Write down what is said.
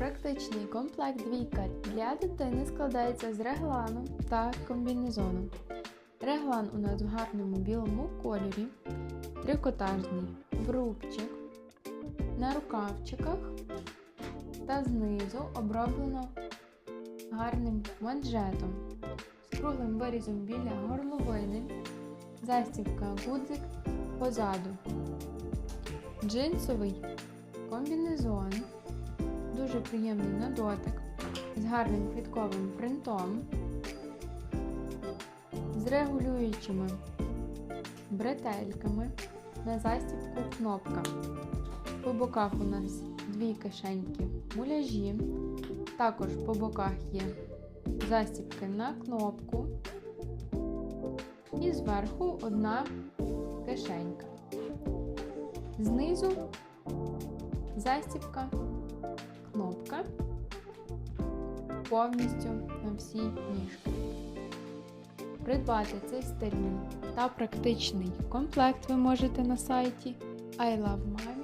Практичний комплект двійка для дитини складається з реглану та комбінезону. Реглан у нас в гарному білому кольорі, трикотажний врубчик, на рукавчиках та знизу оброблено гарним манжетом з круглим вирізом біля горловини, застібка гудзик позаду. Джинсовий комбінезон, дуже приємний на дотик, з гарним квітковим принтом, з регулюючими бретельками на застібку кнопка. По боках у нас дві кишеньки муляжі, також по боках є застібки на кнопку і зверху одна кишенька. Знизу застібка, кнопка повністю на всі ніжки. Придбати цей стильний та практичний комплект ви можете на сайті ilovemami.com